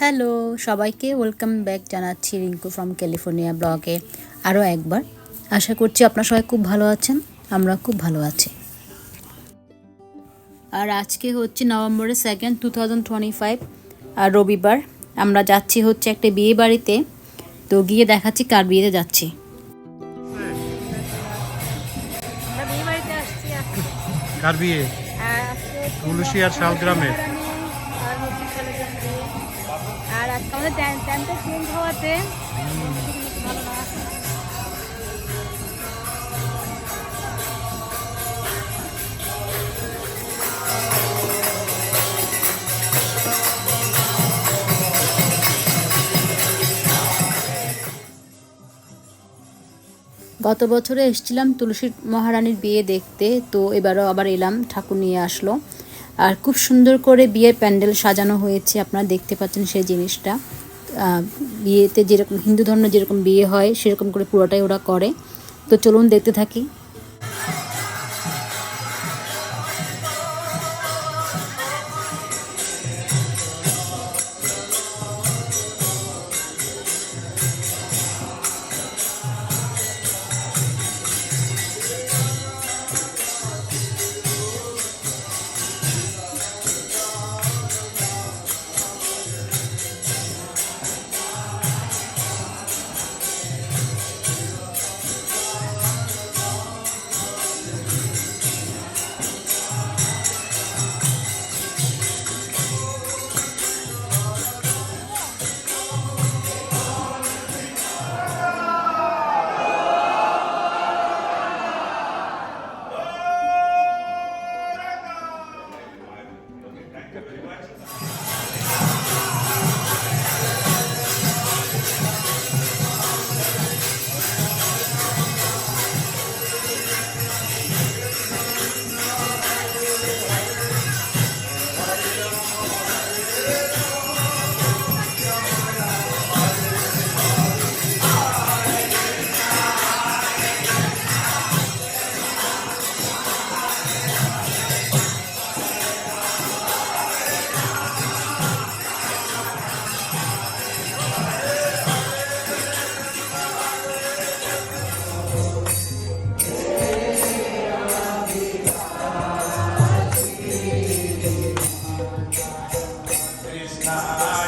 Hello, সবাইকে welcome back জানাচ্ছি Rinku from California ব্লগে আরও একবার। আশা করছি আপনারা সবাই খুব ভালো আছেন, আমরা খুব ভালো আছি। আর আজকে হচ্ছে নভেম্বরের second two thousand twenty five আর রবিবার। আমরা যাচ্ছি হচ্ছে একটা বিয়ে বাড়িতে, তো গিয়ে দেখাচ্ছি কার বিয়েতে যাচ্ছি। কার বিয়ে? আর আজকে তুলসী আর আজকে আমাদের হওয়াতে গত বছরে এসেছিলাম তুলসী মহারানীর বিয়ে দেখতে, তো এবারও আবার এলাম, ঠাকুর নিয়ে আসলো। আর খুব সুন্দর করে বিয়ের প্যান্ডেল সাজানো হয়েছে, আপনারা দেখতে পাচ্ছেন সেই জিনিসটা। বিয়েতে যেরকম, হিন্দু ধর্মে যেরকম বিয়ে হয়, সেরকম করে পুরোটাই ওরা করে। তো চলুন দেখতে থাকি। vai ajudar.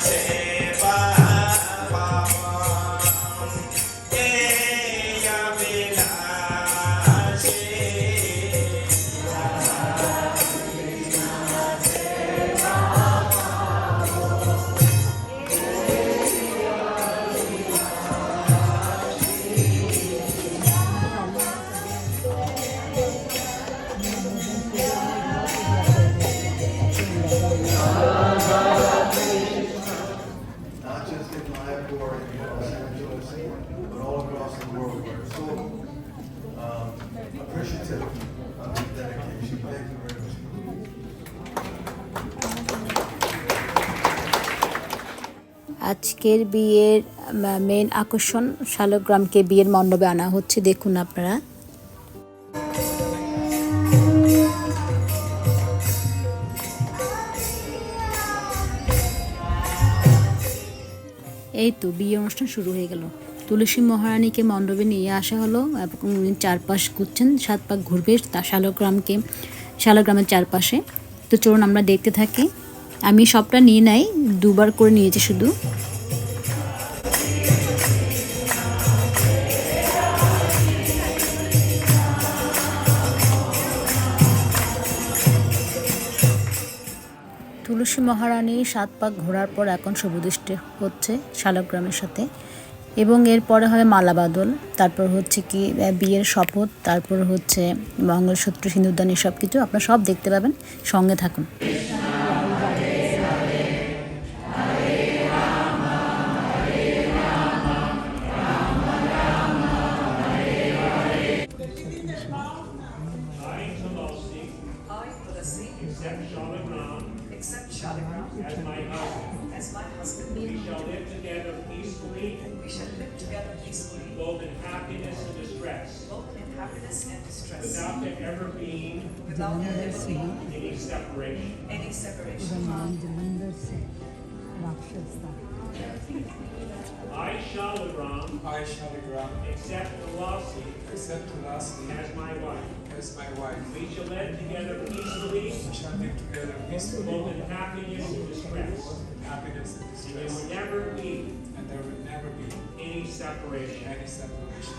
Say আজকের বিয়ের মেন আকর্ষণ শালগ্রামকে বিয়ের মণ্ডপে আনা হচ্ছে। দেখুন আপনারা। এই তো বিয়ে অনুষ্ঠান শুরু হয়ে গেল। তুলসী মহারানীকে মণ্ডপে নিয়ে আসা হলো এবং উনি চারপাশ ঘুরছেন, সাত পাক ঘুরবে তা শালগ্রামকে, শালগ্রামের চারপাশে। তো চলুন আমরা দেখতে থাকি। আমি সবটা নিয়ে নাই, দুবার করে নিয়েছি শুধু। তুলসী মহারানী সাত পাক ঘোরার পর এখন শুভদৃষ্টি হচ্ছে শালগ্রামের সাথে। এবং এরপরে হয় মালাবাদল তারপর হচ্ছে কি বিয়ের শপথ, তারপর হচ্ছে মঙ্গলসূত্র সিন্ধুদান এসব কিছু আপনারা সব দেখতে পাবেন। সঙ্গে থাকুন। Happiness and distress, both in happiness and distress, without there ever being without there ever being any separation. any separation. I, shall Shalagram, I, Shaligram, accept Tulasi accept the Tulasi as my wife. As my wife. We shall live together peacefully, We shall live together peacefully, both in happiness and distress. in happiness and And there will never be and there will never be any separation. any separation.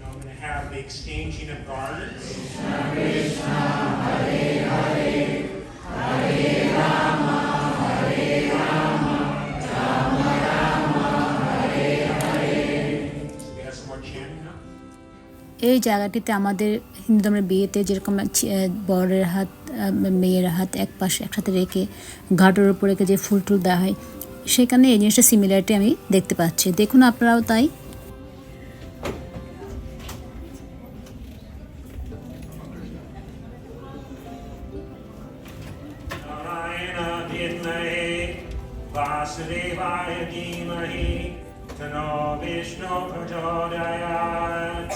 Now I'm going to have the exchanging of garments. We এই জায়গাটিতে আমাদের হিন্দু ধর্মের বিয়েতে যেরকম ছি- আহ, বরের হাত আহ, মেয়ের হাত এক পাশে একসাথে রেখে ঘাটের উপর রেখে যে ফুল টুল দেওয়া হয় সেখানে এই জিনিসটা সিমিলারিটি আমি দেখতে পাচ্ছি দেখুন আপনারাও তাই नारायण विद्महे वासुदेवाय धीमहि तन्नो विष्णु प्रचोदयात्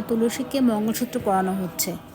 তুলসীকে মঙ্গলসূত্র পরানো হচ্ছে।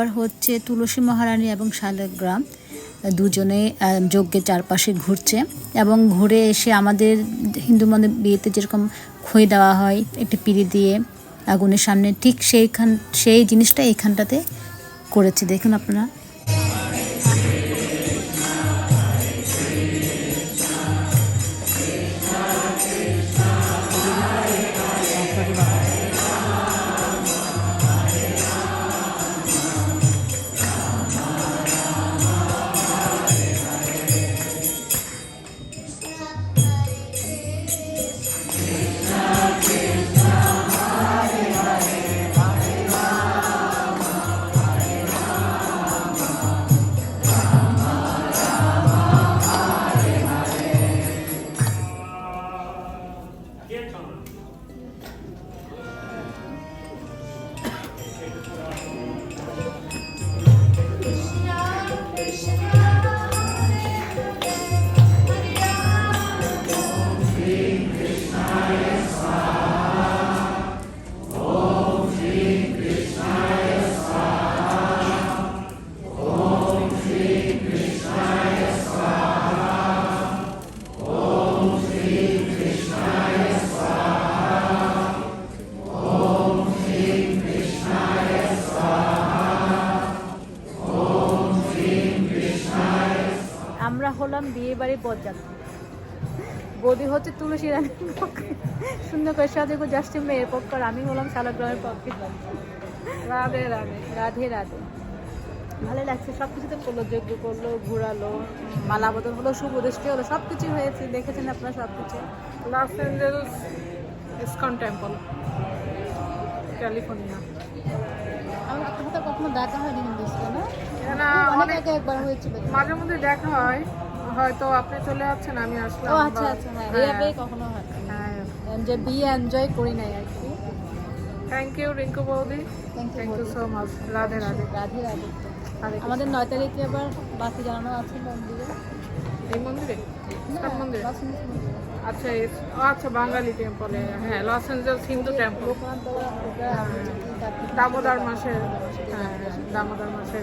এবার হচ্ছে তুলসী মহারানী এবং শালগ্রাম দুজনে যজ্ঞের চারপাশে ঘুরছে এবং ঘুরে এসে আমাদের হিন্দু মন্দির বিয়েতে যেরকম খই দেওয়া হয়, একটি পিড়ি দিয়ে আগুনের সামনে ঠিক সেইখান, সেই জিনিসটা এইখানটাতে করেছে। দেখুন আপনারা। বিয়ে বৌদি হচ্ছে তুলসী রানীর পক্ষে। সুন্দর করে সাথে জাস্ট মেয়ের পক্ষ। আর আমি হলাম শালগ্রামের পক্ষে। রাধে রাধে রাধে রাধে। ভালো লাগছে সব কিছুতে করল যজ্ঞ করল ঘুরালো মালা বদল হলো দৃষ্টি হলো সব কিছু হয়েছে। দেখেছেন আপনারা সব কিছু Los Angeles ISKCON temple California আমার আপনার সাথে কখনো দেখা হয়নি কিন্তু না না অনেক আগে একবার হয়েছিল। মাঝে মধ্যে দেখা হয়। হয়তো আপনি চলে যাচ্ছেন আমি আসলাম ও আচ্ছা আচ্ছা হ্যাঁ হ্যাঁ। রিয়াবে কখনো হয় হ্যাঁ। এনজয় বিয়ে এনজয় করি নাই আর কি। থ্যাংক ইউ রিঙ্কু বৌদি। Thank you so much Radhe Radhe. Radhe Radhe. আমাদের নয় তারিখে আবার বাকি জানানো আছে মন্দিরে। এই মন্দিরে? মন্দিরে? আচ্ছা আচ্ছা বাঙালি টেম্পলে হ্যাঁ লস অ্যাঞ্জেলস হিন্দু টেম্পল তারপর দামোদর মাসে হ্যাঁ দামোদর মাসে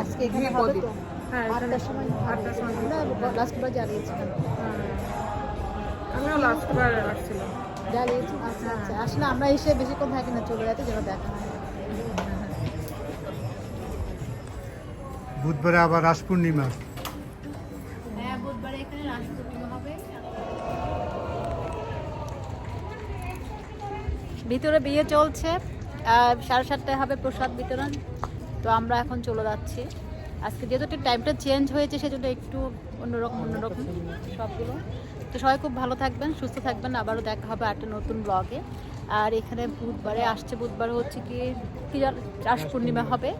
আজকে এখানে হবে তো? হ্যাঁ এখানে আটটার সময়। আটটার সময়। জ্বালিয়েছিলাম হ্যাঁ। আমিও লাস্ট আসছিলাম। জ্বালিয়েছি আচ্ছা আচ্ছা। আসলে আমরা এসে বেশিক্ষণ থাকি না চলে যাতে যেন দেখা হয়। বুধবারে আবার রাস পূর্ণিমা। হ্যাঁ বুধবারে এখানে রাস পূর্ণিমা হবে। ভিতরে বিয়ে চলছে। আর সাড়ে সাতটায় হবে প্রসাদ বিতরণ। তো আমরা এখন চলে যাচ্ছি। আজকে যেহেতু একটু টাইমটা চেঞ্জ হয়েছে সেজন্য একটু অন্যরকম অন্যরকম সবগুলো। তো সবাই খুব ভালো থাকবেন সুস্থ থাকবেন। আবারও দেখা হবে একটা নতুন ব্লগে আর এখানে বুধবারে আসছে বুধবার হচ্ছে কি রাস পূর্ণিমা হবে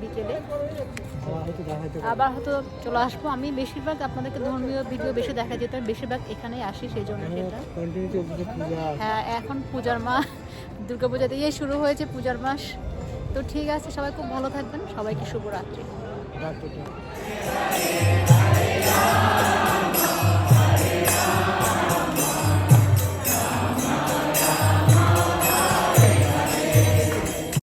বিকেলে। আবার হয়তো চলে আসব আমি। বেশিরভাগ আপনাদেরকে ধর্মীয় ভিডিও বেশি দেখা যেত বেশিরভাগ এখানেই আসি সেই জন্য সেটা। হ্যাঁ এখন পূজার মাস দুর্গা পূজা দিয়ে শুরু হয়েছে পূজার মাস। তো ঠিক আছে সবাই খুব ভালো থাকবেন। সবাইকে শুভরাত্রি। Grazie a tutti.